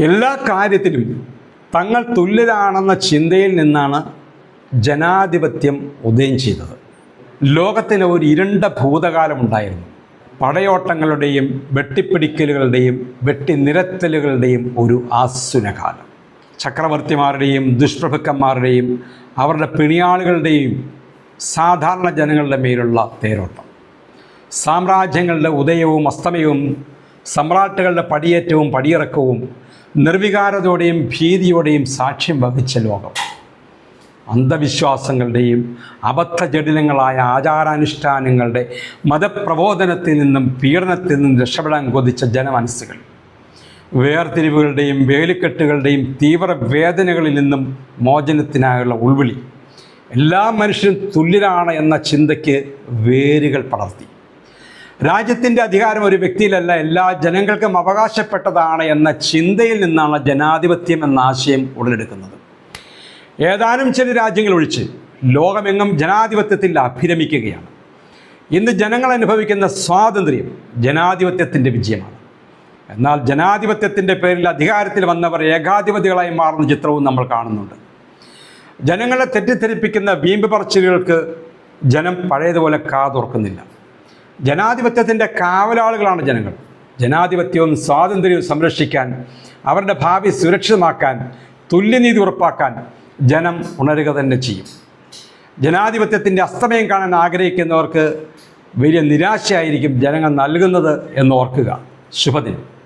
എല്ലാ കാര്യത്തിലും തങ്ങൾ തുല്യരാണെന്ന ചിന്തയിൽ നിന്നാണ് ജനാധിപത്യം ഉദയം ചെയ്തത്. ലോകത്തിന് ഒരു ഇരുണ്ട ഭൂതകാലമുണ്ടായിരുന്നു പടയോട്ടങ്ങളുടെയും വെട്ടിപ്പിടിക്കലുകളുടെയും വെട്ടിനിരത്തലുകളുടെയും ഒരു ആസുനകാലം. ചക്രവർത്തിമാരുടെയും ദുഷ്പ്രഭുക്കന്മാരുടെയും അവരുടെ പിണിയാളുകളുടെയും സാധാരണ ജനങ്ങളുടെ മേലുള്ള തേരോട്ടം. സാമ്രാജ്യങ്ങളുടെ ഉദയവും അസ്തമയവും സമ്രാട്ടുകളുടെ പടിയേറ്റവും പടിയിറക്കവും നിർവികാരതയോടെയും ഭീതിയോടെയും സാക്ഷ്യം വഹിച്ച ലോകം. അന്ധവിശ്വാസങ്ങളുടെയും അബദ്ധ ജടിലങ്ങളായ ആചാരാനുഷ്ഠാനങ്ങളുടെ മതപ്രബോധനത്തിൽ നിന്നും പീഡനത്തിൽ നിന്നും രക്ഷപ്പെടാൻ കൊതിച്ച ജനമനസ്സുകൾ. വേർതിരിവുകളുടെയും വേലിക്കെട്ടുകളുടെയും തീവ്ര വേദനകളിൽ നിന്നും മോചനത്തിനായുള്ള ഉൾവിളി. എല്ലാ മനുഷ്യരും തുല്യരാണ് എന്ന ചിന്തയ്ക്ക് വേരുകൾ പടർത്തി. രാജ്യത്തിന്റെ അധികാരം ഒരു വ്യക്തിയിലല്ല എല്ലാ ജനങ്ങൾക്കും അവകാശപ്പെട്ടതാണ് എന്ന ചിന്തയിൽ നിന്നാണ് ജനാധിപത്യം എന്ന ആശയം ഉടലെടുക്കുന്നത്. ഏതാനും ചില രാജ്യങ്ങൾ ഒഴിച്ച് ലോകമെങ്ങും ജനാധിപത്യത്തിൽ അഭിരമിക്കുകയാണ്. ഇന്ന് ജനങ്ങൾ അനുഭവിക്കുന്ന സ്വാതന്ത്ര്യം ജനാധിപത്യത്തിന്റെ വിജയമാണ്. എന്നാൽ ജനാധിപത്യത്തിന്റെ പേരിൽ അധികാരത്തിൽ വന്നവർ ഏകാധിപതികളായി മാറുന്ന ചിത്രവും നമ്മൾ കാണുന്നുണ്ട്. ജനങ്ങളെ തെറ്റിദ്ധരിപ്പിക്കുന്ന വീമ്പ് പറച്ചിലുകൾക്ക് ജനം പഴയതുപോലെ കാതോർക്കുന്നില്ല. ജനാധിപത്യത്തിന്റെ കാവലാളുകളാണ് ജനങ്ങൾ. ജനാധിപത്യവും സ്വാതന്ത്ര്യവും സംരക്ഷിക്കാൻ അവരുടെ ഭാവി സുരക്ഷിതമാക്കാൻ തുല്യനീതി ഉറപ്പാക്കാൻ ജനം ഉണരുക തന്നെ ചെയ്യും. ജനാധിപത്യത്തിന്റെ അസ്തമയം കാണാൻ ആഗ്രഹിക്കുന്നവർക്ക് വലിയ നിരാശയായിരിക്കും ജനങ്ങൾ നൽകുന്നത് എന്ന് ഓർക്കുക. ശുഭദിനം.